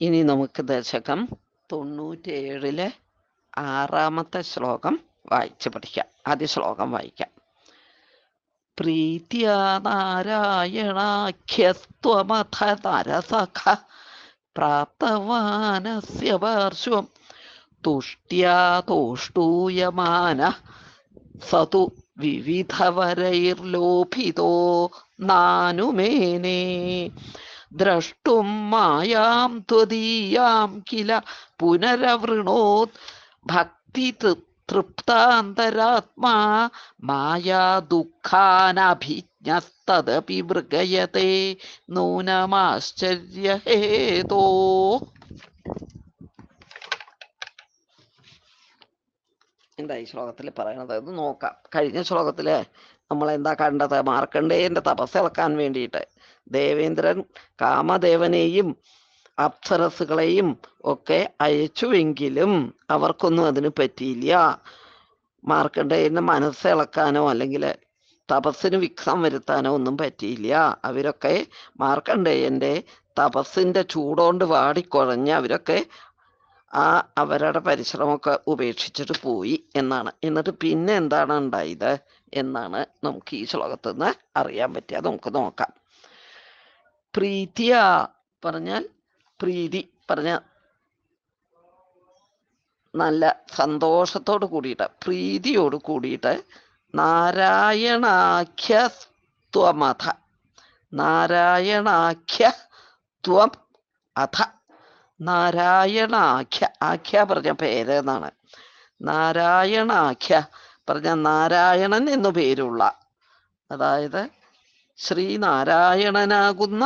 ഇനി നമുക്ക് ദശകം തൊണ്ണൂറ്റേഴിലെ ആറാമത്തെ ശ്ലോകം വായിച്ച് പഠിക്കാം. ആദ്യ ശ്ലോകം വായിക്കാം. പ്രീത്യാ നാരായണാഖ്യസ്ത്വമഥ നരസഖ പ്രാപ്തവാനസ്യ പാർശ്വം തുഷ്ട്യാ തോഷ്ടൂയമാന സതു വിവിധവരൈർലോഭിതോ നാനുമേനേ ദ്രഷ്ടും മായാം ത്വദീയാം കില പുനരവൃണോത്. ഭക്തി തൃപ്താന്തരാത്മാ മായാ ദുഃഖാനഭിജ്ഞസ്തദപി മൃഗയത്തെ നൂനമാശ്ചര്യഹേതോ എന്താ ഈ ശ്ലോകത്തിൽ പറയണത്? നോക്കാം. കഴിഞ്ഞ ശ്ലോകത്തിൽ നമ്മൾ എന്താ കണ്ടത്? മാർക്കണ്ഡേയന്റെ തപസ് ഇളക്കാൻ വേണ്ടിയിട്ട്. ദേവേന്ദ്രൻ കാമദേവനെയും അപ്സരസുകളെയും ഒക്കെ അയച്ചുവെങ്കിലും അവർക്കൊന്നും അതിന് പറ്റിയില്ല. മനസ്സ് ഇളക്കാനോ അല്ലെങ്കിൽ തപസ്സിന് വിക്സം വരുത്താനോ ഒന്നും പറ്റിയില്ല. അവരൊക്കെ മാർക്കണ്ടേയന്റെ തപസ്സിന്റെ ചൂടോണ്ട് വാടിക്കുഴഞ്ഞ് അവരൊക്കെ ആ അവരുടെ പരിശ്രമമൊക്കെ ഉപേക്ഷിച്ചിട്ട് പോയി എന്നാണ്. എന്നിട്ട് പിന്നെ എന്താണ് ഉണ്ടായത് എന്നാണ് നമുക്ക് ഈ ശ്ലോകത്തിൽ നിന്ന് അറിയാൻ പറ്റുക നമുക്ക് നോക്കാം. പ്രീതിയ പറഞ്ഞാൽ പ്രീതി പറഞ്ഞ നല്ല സന്തോഷത്തോട് കൂടിയിട്ട് പ്രീതിയോട് കൂടിയിട്ട് നാരായണാഖ്യ ത്വമഥ നാരായണാഖ്യ ത്വം അഥ. നാരായണാഖ്യ ആഖ്യ പറഞ്ഞ പേര് എന്നാണ്. നാരായണാഖ്യ പറഞ്ഞ നാരായണൻ എന്നു പേരുള്ള അതായത് ശ്രീനാരായണനാകുന്ന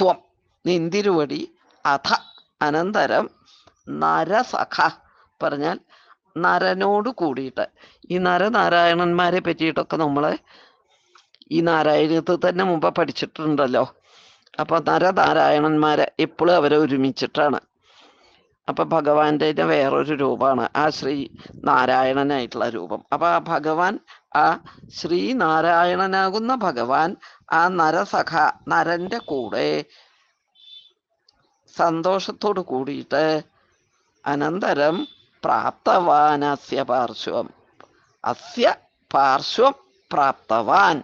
ത്വം. നിന്തിരുവടി അഥ അനന്തരം നരസഖ പറഞ്ഞാൽ നരനോട് കൂടിയിട്ട്. ഈ നരനാരായണന്മാരെ പറ്റിയിട്ടൊക്കെ നമ്മൾ ഈ നാരായണത്തിൽ തന്നെ മുമ്പ് പഠിച്ചിട്ടുണ്ടല്ലോ. അപ്പൊ നരനാരായണന്മാരെ എപ്പോഴും അവരെ ഒരുമിച്ചിട്ടാണ്. അപ്പൊ ഭഗവാന്റെ വേറൊരു രൂപമാണ്. ആ ശ്രീ നാരായണനായിട്ടുള്ള രൂപം. അപ്പൊ ആ ഭഗവാൻ ആ ശ്രീനാരായണനാകുന്ന ഭഗവാൻ ആ നരസഖ നരന്റെ കൂടെ സന്തോഷത്തോട് കൂടിയിട്ട് അനന്തരം പ്രാപ്തവാനസ്യ പാർശ്വം. അസ്യ പാർശ്വം പ്രാപ്തവാൻ.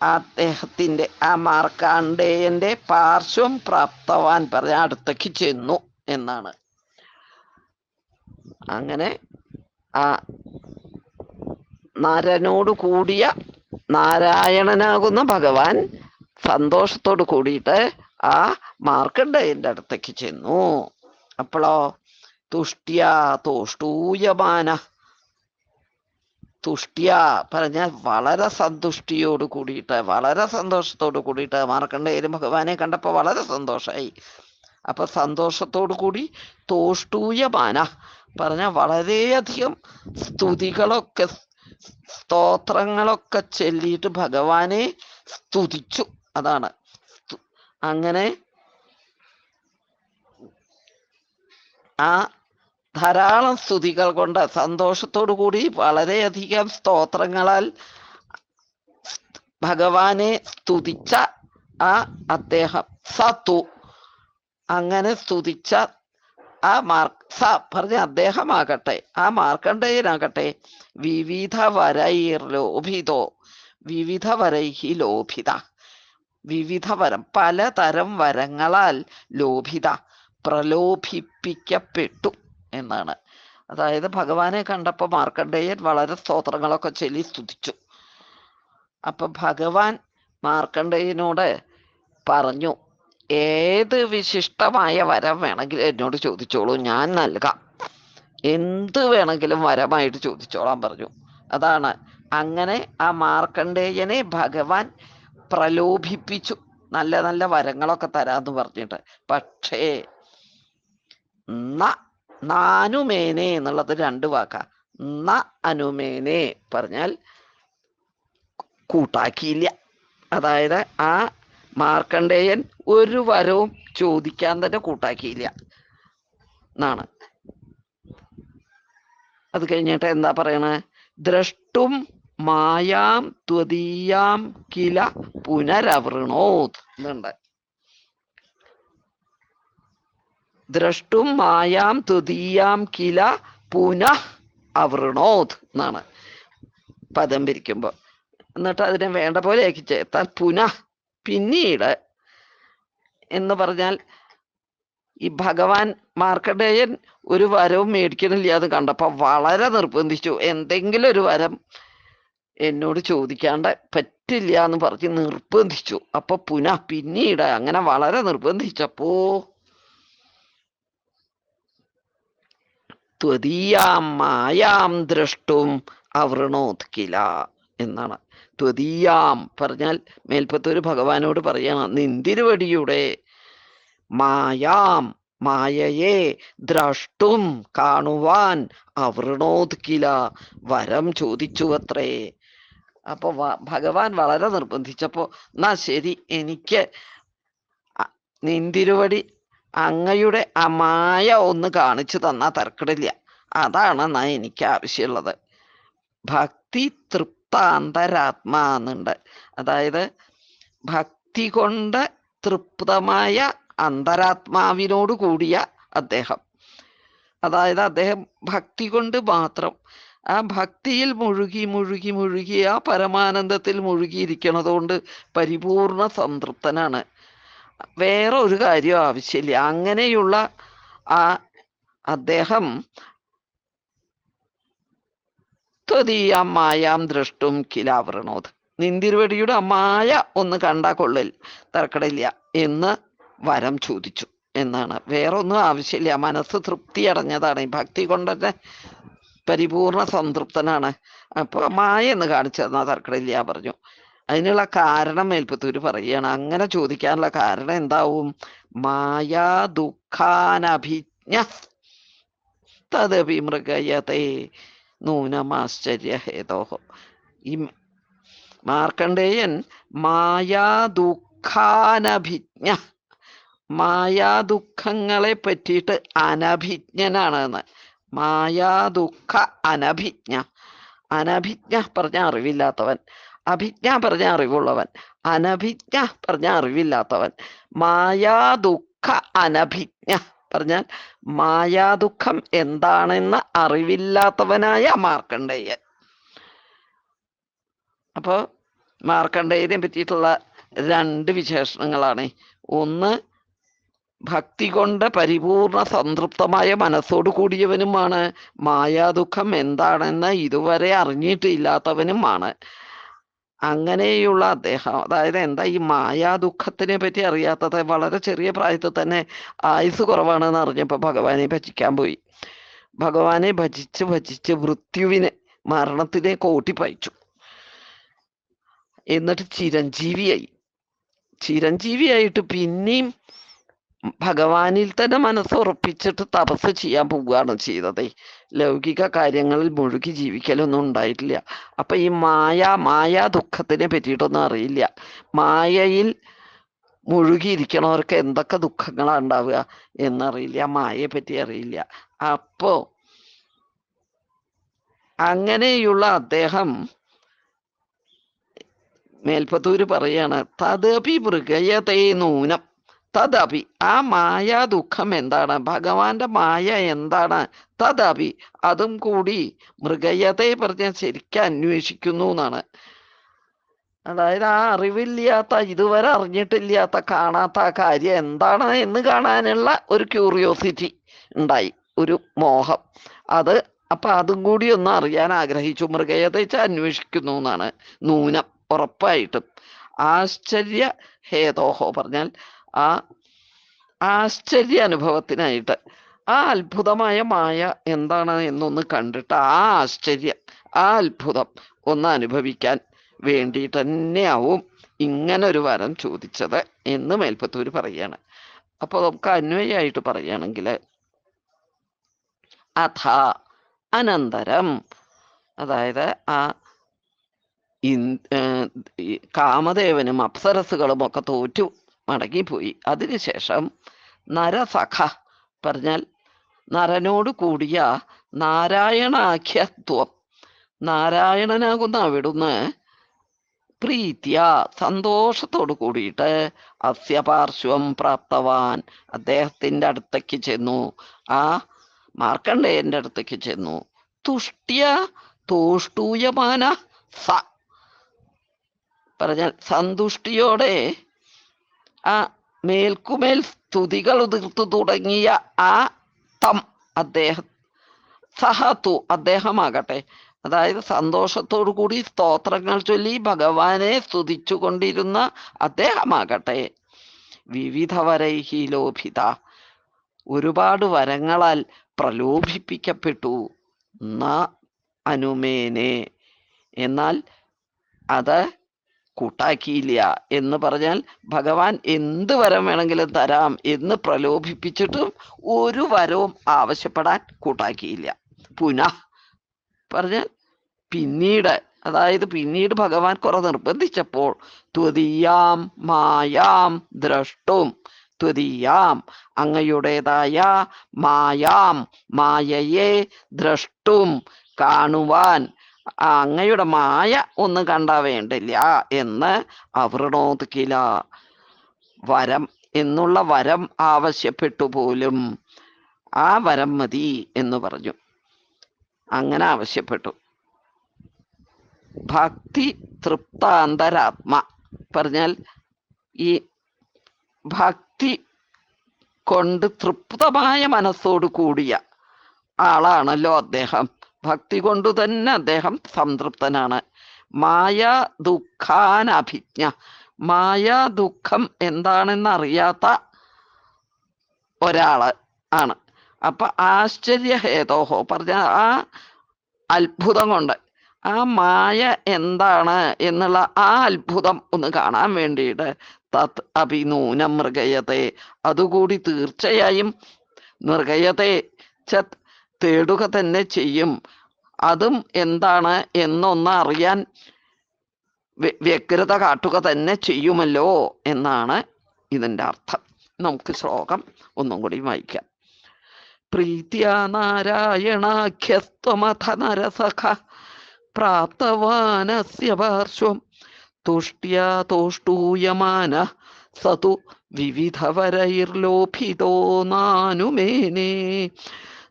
അദ്ദേഹത്തിന്റെ ആ മാർക്കാണ്ഡേയന്റെ പാർശ്വം പ്രാപ്തവാൻ പറഞ്ഞ അടുത്തേക്ക് ചെന്നു എന്നാണ്. അങ്ങനെ ആ നരനോട് കൂടിയ നാരായണനാകുന്ന ഭഗവാൻ സന്തോഷത്തോട് കൂടിയിട്ട് ആ മാർക്കണ്ഡേയന്റെ അടുത്തേക്ക് ചെന്നു. അപ്പോഴോ തുഷ്ട്യാ തോഷ്ടൂയമാന. തുഷ്ട്യ പറഞ്ഞാൽ വളരെ സന്തുഷ്ടിയോട് കൂടിയിട്ട് വളരെ സന്തോഷത്തോട് കൂടിയിട്ട് മാർക്കണ്ഡേയരും ഭഗവാനെ കണ്ടപ്പോൾ വളരെ സന്തോഷമായി അപ്പൊ സന്തോഷത്തോടു കൂടി തോഷ്ടൂയമാന പറഞ്ഞ വളരെയധികം സ്തുതികളൊക്കെ സ്തോത്രങ്ങളൊക്കെ ചൊല്ലിയിട്ട് ഭഗവാനെ സ്തുതിച്ചു. അതാണ്. അങ്ങനെ ആ ധാരാളം സ്തുതികൾ കൊണ്ട് സന്തോഷത്തോടു കൂടി വളരെയധികം സ്തോത്രങ്ങളാൽ ഭഗവാനെ സ്തുതിച്ച ആ അദ്ദേഹം. സത്തു അങ്ങനെ സ്തുതിച്ച ആ മാർക്ക് സ പറഞ്ഞ അദ്ദേഹമാകട്ടെ ആ മാർക്കണ്ഡേയനാകട്ടെ വിവിധ വരൈർ ലോഭിതോ വിവിധ വരൈഹി ലോഭിത വിവിധ വരം പലതരം വരങ്ങളാൽ ലോഭിത പ്രലോഭിപ്പിക്കപ്പെട്ടു എന്നാണ്. അതായത് ഭഗവാനെ കണ്ടപ്പോൾ മാർക്കണ്ഡേയൻ വളരെ സ്തോത്രങ്ങളൊക്കെ ചൊല്ലി സ്തുതിച്ചു. അപ്പൊ ഭഗവാൻ മാർക്കണ്ഡേയനോട് പറഞ്ഞു ഏത് വിശിഷ്ടമായ വരം വേണമെങ്കിലും എന്നോട് ചോദിച്ചോളൂ. ഞാൻ നൽകാം. എന്ത് വേണമെങ്കിലും വരമായിട്ട് ചോദിച്ചോളാൻ പറഞ്ഞു. അതാണ്. അങ്ങനെ ആ മാർക്കണ്ഡേയനെ ഭഗവാൻ പ്രലോഭിപ്പിച്ചു. നല്ല നല്ല വരങ്ങളൊക്കെ തരാന്ന് പറഞ്ഞിട്ട്. പക്ഷേ നാനുമേനെ എന്നുള്ളത് രണ്ട് വാക്കാ. ന അനുമേനെ പറഞ്ഞാൽ കൂട്ടാക്കിയില്ല. അതായത് ആ മാർക്കണ്ഡേയൻ ഒരു വരവും ചോദിക്കാൻ തന്നെ കൂട്ടാക്കിയില്ല. എന്നാണ് അത് കഴിഞ്ഞിട്ട് എന്താ പറയണേ? ദ്രഷ്ടും മായാം ത്വതീയാം കില പുനരവൃണോത് എന്നുണ്ട് ദ്രഷ്ടും മായാം തുതീയാം കില പുനഃ അവൃണോത് എന്നാണ് പദം പിരിക്കുമ്പോൾ എന്നിട്ട് അതിനെ വേണ്ട പോലെ ചേർത്താൽ പുനഃ പിന്നീട് എന്ന് പറഞ്ഞാൽ ഈ ഭഗവാൻ മാർക്കണ്ടേയൻ ഒരു വരവും മേടിക്കണില്ല അത് കണ്ടപ്പോൾ വളരെ നിർബന്ധിച്ചു. എന്തെങ്കിലും ഒരു വരം എന്നോട് ചോദിക്കാണ്ട് പറ്റില്ല എന്ന് പറഞ്ഞ് നിർബന്ധിച്ചു. അപ്പൊ പുന പിന്നീട് അങ്ങനെ വളരെ നിർബന്ധിച്ചപ്പോ ത്വതീയാം മായാം ദ്രഷ്ടും അവൃണോത് കില. എന്നാണ്. ത്വതീയാം പറഞ്ഞാൽ മേൽപ്പത്തൊരു ഭഗവാനോട് പറയണം നിന്തിരുവടിയുടെ മായാം മായയെ ദ്രഷ്ടും കാണുവാൻ അവൃണോത് കില വരം ചോദിച്ചു അത്രേ അപ്പൊ ഭഗവാൻ വളരെ നിർബന്ധിച്ചപ്പോൾ എന്നാ ശരി എനിക്ക് നിന്തിരുവടി അങ്ങയുടെ അമായ മായ ഒന്ന് കാണിച്ചു തന്നാ തർക്കടില്ല. അതാണ് എന്നാ എനിക്ക് ആവശ്യമുള്ളത് ഭക്തി തൃപ്താന്തരാത്മാ എന്നുണ്ട് അതായത് ഭക്തി കൊണ്ട് തൃപ്തമായ അന്തരാത്മാവിനോട് കൂടിയ അദ്ദേഹം. അതായത് അദ്ദേഹം ഭക്തി കൊണ്ട് മാത്രം. ആ ഭക്തിയിൽ മുഴുകി മുഴുകി മുഴുകി ആ പരമാനന്ദത്തിൽ മുഴുകിയിരിക്കണതുകൊണ്ട് പരിപൂർണ സംതൃപ്തനാണ്. വേറെ ഒരു കാര്യം ആവശ്യമില്ല. അങ്ങനെയുള്ള ആ അദ്ദേഹം ത്വതീയാം മായാം ദ്രഷ്ടും കിലാവൃണോത്. നിന്തിരുവടിയുടെ മായ ഒന്ന് കണ്ടാ കൊള്ളിൽ തർക്കടില്ല എന്ന് വരം ചോദിച്ചു എന്നാണ്. വേറൊന്നും ആവശ്യമില്ല. മനസ്സ് തൃപ്തി അടഞ്ഞതാണ്. ഈ ഭക്തി കൊണ്ട് തന്നെ പരിപൂർണ സംതൃപ്തനാണ്. അപ്പൊ മായ എന്ന് കാണിച്ചു തന്നാ തർക്കടില്ല പറഞ്ഞു. അതിനുള്ള കാരണം മേൽപ്പത്തൂര് പറയുകയാണ്. അങ്ങനെ ചോദിക്കാനുള്ള കാരണം എന്താവും? മായാ ദുഃഖാനഭിജ്ഞ തദപി മൃഗയത്തെ നൂനമാശ്ചര്യഹേതോ. ഈ മാർക്കണ്ഡേയൻ മായാ ദുഃഖാനഭിജ്ഞ മായാ ദുഃഖങ്ങളെ പറ്റിയിട്ട് അനഭിജ്ഞനാണ് എന്ന് മായാ ദുഃഖ അനഭിജ്ഞ. അനഭിജ്ഞ പറഞ്ഞ അറിവില്ലാത്തവൻ. അഭിജ്ഞ പറഞ്ഞ അറിവുള്ളവൻ. അനഭിജ്ഞ പറഞ്ഞ അറിവില്ലാത്തവൻ. മായാ ദുഃഖ അനഭിജ്ഞ. പറഞ്ഞാൽ മായാദുഃഖം എന്താണെന്ന് അറിവില്ലാത്തവനായ മാർക്കണ്ഡേയൻ അപ്പോ മാർക്കണ്ഡേയനെ പറ്റിയിട്ടുള്ള രണ്ട് വിശേഷണങ്ങളാണ്. ഒന്ന് ഭക്തി കൊണ്ട് പരിപൂർണ സംതൃപ്തമായ മനസ്സോട് കൂടിയവനുമാണ്. മായാദുഃഖം എന്താണെന്ന് ഇതുവരെ അറിഞ്ഞിട്ടില്ലാത്തവനുമാണ്. അങ്ങനെയുള്ള അദ്ദേഹം അതായത് എന്താ ഈ മായാ മായാദുഃഖത്തിനെ പറ്റി അറിയാത്തത് വളരെ ചെറിയ പ്രായത്തിൽ തന്നെ ആയുസ് കുറവാണെന്ന് അറിഞ്ഞപ്പോൾ ഭഗവാനെ ഭജിക്കാൻ പോയി. ഭഗവാനെ ഭജിച്ച് ഭജിച്ച് മൃത്യുവിനെ മരണത്തിനെ കോട്ടിപ്പയച്ചു. എന്നിട്ട് ചിരഞ്ജീവിയായി. ചിരഞ്ജീവിയായിട്ട് പിന്നെയും ഭഗവാനിൽ തന്നെ മനസ്സുറപ്പിച്ചിട്ട് തപസ് ചെയ്യാൻ പോവുകയാണ് ചെയ്തത്. ലൗകിക കാര്യങ്ങളിൽ മുഴുകി ജീവിക്കലൊന്നും ഉണ്ടായിട്ടില്ല. അപ്പൊ ഈ മായ മായ ദുഃഖത്തിനെ പറ്റിയിട്ടൊന്നും അറിയില്ല. മായയിൽ മുഴുകിയിരിക്കണവർക്ക് എന്തൊക്കെ ദുഃഖങ്ങളാണ് ഉണ്ടാവുക എന്നറിയില്ല. മായയെ പറ്റി അറിയില്ല. അപ്പോ അങ്ങനെയുള്ള അദ്ദേഹം മേൽപ്പത്തൂര് പറയാണ് തദപി മൃഗയതേ നൂനം. തദപി ആ മായ ദുഃഖം എന്താണ്? ഭഗവാന്റെ മായ എന്താണ്? തദപി അതും കൂടി മൃഗയതയെ പറഞ്ഞ ശരിക്കും അന്വേഷിക്കുന്നു എന്നാണ്. അതായത് ആ അറിവില്ലാത്ത ഇതുവരെ അറിഞ്ഞിട്ടില്ലാത്ത കാണാത്ത ആ കാര്യം എന്താണ് എന്ന് കാണാനുള്ള ഒരു ക്യൂറിയോസിറ്റി ഉണ്ടായി ഒരു മോഹം. അത് അപ്പൊ അതും കൂടി ഒന്ന് അറിയാൻ ആഗ്രഹിച്ചു. മൃഗയത്തെ വെച്ച് അന്വേഷിക്കുന്നു എന്നാണ്. നൂനം ഉറപ്പായിട്ടും. ആശ്ചര്യ ഹേതോഹോ പറഞ്ഞാൽ ആ ആശ്ചര്യ അനുഭവത്തിനായിട്ട് ആ അത്ഭുതമായ മായ എന്താണ് എന്നൊന്ന് കണ്ടിട്ട് ആ ആശ്ചര്യം ആ അത്ഭുതം ഒന്ന് അനുഭവിക്കാൻ വേണ്ടി തന്നെയാവും ഇങ്ങനെ ഒരു വരം ചോദിച്ചത് എന്ന് മേൽപ്പത്തൂര് പറയാണ്. അപ്പൊ നമുക്ക് അന്വയായിട്ട് പറയുകയാണെങ്കിൽ അഥ അനന്തരം അതായത് ആ കാമദേവനും അപ്സരസുകളും ഒക്കെ തോറ്റു. മടങ്ങിപ്പോയി. അതിനുശേഷം നരസഖ പറഞ്ഞാൽ നരനോട് കൂടിയ നാരായണാഖ്യത്വം. നാരായണനാകുന്ന അവിടുന്ന് പ്രീത്യ സന്തോഷത്തോട് കൂടിയിട്ട് അസ്യ പാർശ്വം പ്രാപ്തവാൻ അദ്ദേഹത്തിന്റെ അടുത്തേക്ക് ചെന്നു. ആ മാർക്കണ്ഡേയന്റെ അടുത്തേക്ക് ചെന്നു. തുഷ്ട്യ തോഷ്ടൂയമാന സ പറഞ്ഞാൽ സന്തുഷ്ടിയോടെ ആ മേൽക്കുമേൽ സ്തുതികൾ ഉതിർത്തു തുടങ്ങിയ ആ തം അദ്ദേഹം സഹത്തു അദ്ദേഹമാകട്ടെ. അതായത് സന്തോഷത്തോടു കൂടി സ്തോത്രങ്ങൾ ചൊല്ലി ഭഗവാനെ സ്തുതിച്ചു കൊണ്ടിരുന്ന അദ്ദേഹമാകട്ടെ. വിവിധ വരൈഹി ലോഭിത ഒരുപാട് വരങ്ങളാൽ പ്രലോഭിപ്പിക്കപ്പെട്ടു. ന അനുമേനെ. എന്നാൽ അത് കൂട്ടാക്കിയില്ല എന്ന് പറഞ്ഞാൽ ഭഗവാൻ എന്ത് വരം വേണമെങ്കിലും തരാം എന്ന് പ്രലോഭിപ്പിച്ചിട്ടും ഒരു വരവും ആവശ്യപ്പെടാൻ കൂട്ടാക്കിയില്ല. പുനഃ. പറഞ്ഞാൽ പിന്നീട് അതായത് പിന്നീട് ഭഗവാൻ കുറെ നിർബന്ധിച്ചപ്പോൾ ത്വതീയാം മായാം ദ്രഷ്ടും ത്വതീയാം അങ്ങയുടേതായ മായാം മായയെ ദ്രഷ്ടും കാണുവാൻ അങ്ങയുടെ മായ ഒന്നും കണ്ടാ വേണ്ടില്ല എന്ന് അവൃണോത് കില വരം എന്നുള്ള വരം ആവശ്യപ്പെട്ടു പോലും. ആ വരം മതി എന്ന് പറഞ്ഞു. അങ്ങനെ ആവശ്യപ്പെട്ടു. ഭക്തി തൃപ്താന്തരാത്മ പറഞ്ഞാൽ ഈ ഭക്തി കൊണ്ട് തൃപ്തമായ മനസ്സോട് കൂടിയ ആളാണല്ലോ അദ്ദേഹം. ഭക്തി കൊണ്ടു തന്നെ അദ്ദേഹം സംതൃപ്തനാണ്. മായ ദുഃഖാനഭിജ്ഞ മായ ദുഃഖം എന്താണെന്ന് അറിയാത്ത ഒരാൾ ആണ്. അപ്പൊ ആശ്ചര്യഹേതോഹോ. പറഞ്ഞ ആ അത്ഭുതം കൊണ്ട് ആ മായ എന്താണ് എന്നുള്ള ആ അത്ഭുതം ഒന്ന് കാണാൻ വേണ്ടിയിട്ട് തത് അഭിനൂനം മൃഗയതേ. അതുകൂടി തീർച്ചയായും മൃഗയതേ. ചത് തേടുക തന്നെ ചെയ്യും. അതും എന്താണ് എന്നൊന്ന് അറിയാൻ വ്യ- വ്യഗ്രത കാട്ടുക തന്നെ ചെയ്യുമല്ലോ എന്നാണ് ഇതിന്റെ അർത്ഥം. നമുക്ക് ശ്ലോകം ഒന്നും കൂടി വായിക്കാം. പ്രീത്യ നാരായണാഖ്യസ്ത്വമഥ നരസഖ പ്രാപ്തവാനസ്യ പാർശ്വം തുഷ്ട്യാ തോഷ്ടൂയമാന സതു വിവിധവരൈർലോഭിതോ നാനുമേനേ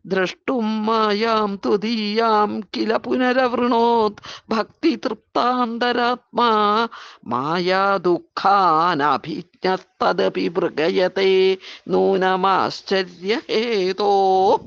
ദ്രഷ്ടും മായാം തുദീയാം കില പുനരവൃണോത്. ഭക്തി തൃപ്താന്തരാത്മാ. മായാ ദുഃഖാനഭിജ്ഞസ്തദപി മൃഗയത്തെ നൂനമാശ്ചര്യഹേതോ